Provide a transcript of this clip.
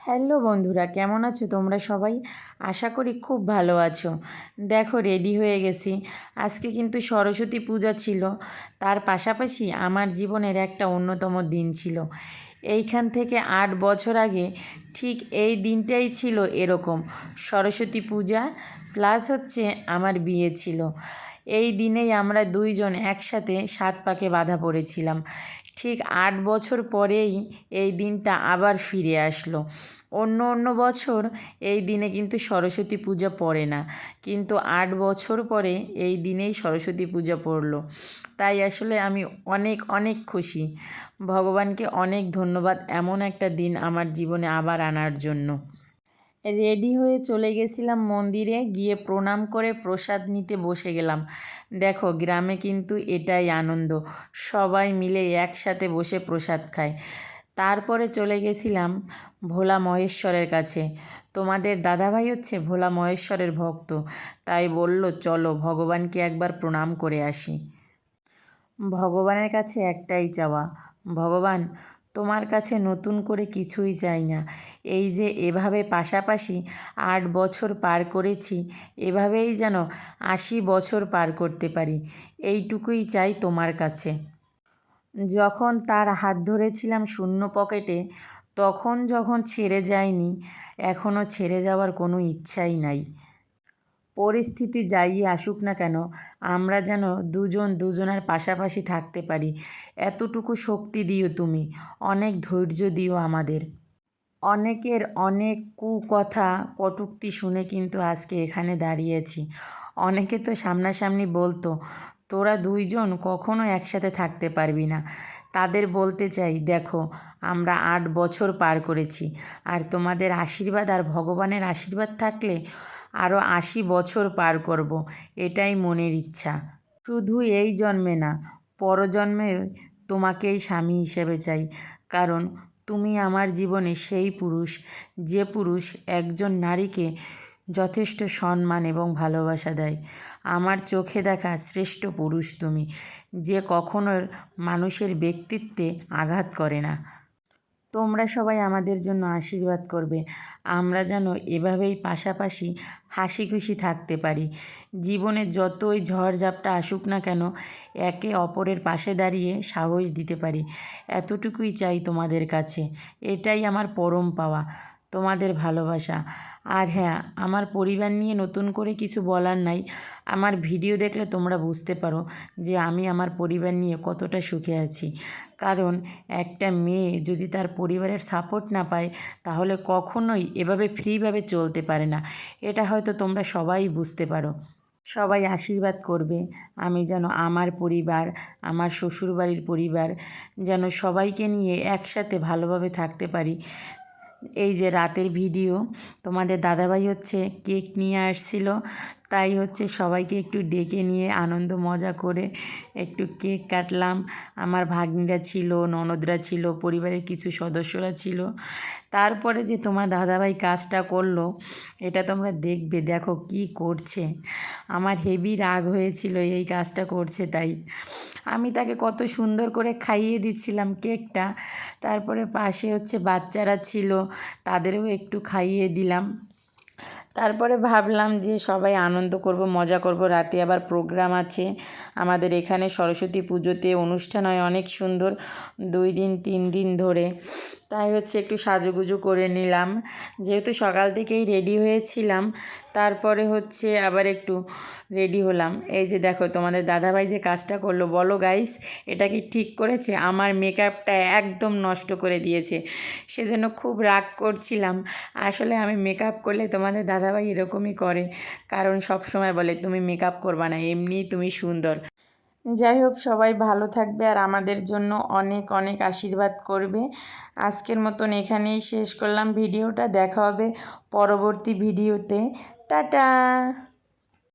Hello বন্ধুরা, কেমন আছো তোমরা সবাই? আশা করি খুব ভালো আছো। দেখো রেডি হয়ে গেছি। আজকে কিন্তু সরস্বতী পূজা ছিল। তার পাশাপাশি আমার জীবনের একটা অন্যতম দিন ছিল। এইখান থেকে আট বছর আগে ঠিক এই দিনটাই ছিল এরকম। সরস্বতী পূজা প্লাস হচ্ছে আমার বিয়ে ছিল। এই দিনেই আমরা দুইজন একসাথে সাত পাকে বাঁধা পড়েছিলাম। ঠিক আট বছর পরেই এই দিনটা আবার ফিরে আসলো। অন্য অন্য বছর এই দিনে কিন্তু সরস্বতী পূজা পড়ে না, কিন্তু আট বছর পরে এই দিনেই সরস্বতী পূজা পড়ল। তাই আসলে আমি অনেক অনেক খুশি। ভগবানকে অনেক ধন্যবাদ এমন একটা দিন আমার জীবনে আবার আনার জন্য। রেডি হয়ে চলে গেছিলাম মন্দিরে, গিয়ে প্রণাম করে প্রসাদ নিতে বসে গেলাম। দেখো, গ্রামে কিন্তু এটাই আনন্দ। সবাই মিলে একসাথে বসে প্রসাদ খায় তারপরে চলে গেছিলাম ভোলা মহেশ্বরের কাছে। তোমাদের দাদাভাই হচ্ছে ভোলা মহেশ্বরের ভক্ত, তাই বলল, চলো, ভগবানকে একবার প্রণাম করে আসি। ভগবানের কাছে একটাই চাওয়া, ভগবান তোমার কাছে নতুন করে কিছুই চাই না। এই যে এভাবে পাশাপাশি আট বছর পার করেছি, এভাবেই যেন আশি বছর পার করতে পারি, এইটুকুই চাই তোমার কাছে। যখন তার হাত ধরেছিলাম শূন্য পকেটে, তখন যখন ছেড়ে যায়নি এখনও ছেড়ে যাওয়ার কোনো ইচ্ছাই নাই। পরিস্থিতি যাই আসুক না কেন, আমরা যেন দুজন দুজনের পাশাপাশি থাকতে পারি। এতটুকু শক্তি দিও তুমি, অনেক ধৈর্য দিও আমাদের। অনেকের অনেক কুকথা, কটূক্তি শুনে কিন্তু আজকে এখানে দাঁড়িয়েছি। অনেকে তো সামনাসামনি বলতো, তোরা দুইজন কখনো একসাথে থাকতে পারবি না। তাদের বলতে চাই, দেখো, আমরা আট বছর পার করেছি, আর তোমাদের আশীর্বাদ আর ভগবানের আশীর্বাদ থাকলে আরও আশি বছর পার করব, এটাই মনের ইচ্ছা। শুধু এই জন্মে না, পরজন্মে তোমাকেই স্বামী হিসেবে চাই, কারণ তুমি আমার জীবনে সেই পুরুষ, যে পুরুষ একজন নারীকে যথেষ্ট সম্মান এবং ভালোবাসা দেয়। আমার চোখে দেখা শ্রেষ্ঠ পুরুষ তুমি, যে কখনো মানুষের ব্যক্তিত্বে আঘাত করে না। তোমরা সবাই আমাদের জন্য আশীর্বাদ করবে। আমরা যেন এভাবেই পাশাপাশি হাসি খুশি থাকতে পারি। জীবনে যতই ঝড় ঝাপটা আসুক না কেন, একে অপরের পাশে দাঁড়িয়ে সাহস দিতে পারি। এতটুকুই চাই তোমাদের কাছে। এটাই আমার পরম পাওয়া। তোমাদের ভালোবাসা। আর হ্যাঁ আমার পরিবার নিয়ে নতুন করে কিছু বলার নাই। আমার ভিডিও দেখলে তোমরা বুঝতে পারো যে আমি আমার পরিবার নিয়ে কতটা সুখে আছি। কারণ একটা মেয়ে যদি তার পরিবারের সাপোর্ট না পায়, তাহলে কখনোই এভাবে ফ্রিভাবে চলতে পারে না। এটা হয়তো তোমরা সবাই বুঝতে পারো। সবাই আশীর্বাদ করবে। আমি যেন আমার পরিবার, আমার শ্বশুরবাড়ির পরিবার যেন সবাইকে নিয়ে একসাথে ভালোভাবে থাকতে পারি। এই যে রাতের ভিডিও তোমাদের দাদাভাই হচ্ছে কেক নিয়ে আসছিল। তাই হচ্ছে সবাইকে একটু ডেকে নিয়ে আনন্দ, মজা করে একটু কেক কাটলাম। আমার ভাগ্নিরা ছিল, ননদরা ছিল, পরিবারের কিছু সদস্যরা ছিল। তারপরে যে তোমার দাদাভাই কাজটা করল, এটা তোমরা দেখবে, দেখো কি করছে। আমার হেভি রাগ হয়েছিল এই কাজটা করছে তাই। আমি তাকে কত সুন্দর করে খাইয়ে দিচ্ছিলাম কেকটা। তারপরে পাশে হচ্ছে বাচ্চারা ছিল, তাদেরও একটু খাইয়ে দিলাম। তারপরে ভাবলাম যে সবাই আনন্দ করব, মজা করব। রাতে আবার প্রোগ্রাম আছে। আমাদের এখানে সরস্বতী পুজোতে অনুষ্ঠান হয়, অনেক সুন্দর। দুই দিন, তিন দিন ধরে। তাই হচ্ছে একটু সাজুগুজু করে নিলাম। যেহেতু সকাল থেকেই রেডি হয়েছিলাম, তারপরে হচ্ছে আবার একটু রেডি হলাম। এই যে দেখো তোমাদের দাদাভাই যে কাজটা করল, বলো গাইস এটা কি ঠিক করেছে? আমার মেকআপটা একদম নষ্ট করে দিয়েছে। সেজন্য খুব রাগ করছিলাম। আসলে আমি মেকআপ করলে তোমাদের দাদাভাই এরকমই করে। কারণ সব সময় বলে, তুমি মেকআপ করবা না, এমনিই তুমি সুন্দর। যাই হোক, সবাই ভালো থাকবে আর আমাদের জন্য অনেক অনেক আশীর্বাদ করবে। আজকের মতন এখানেই শেষ করলাম। ভিডিওটা দেখা হবে পরবর্তী ভিডিওতে। টাটা!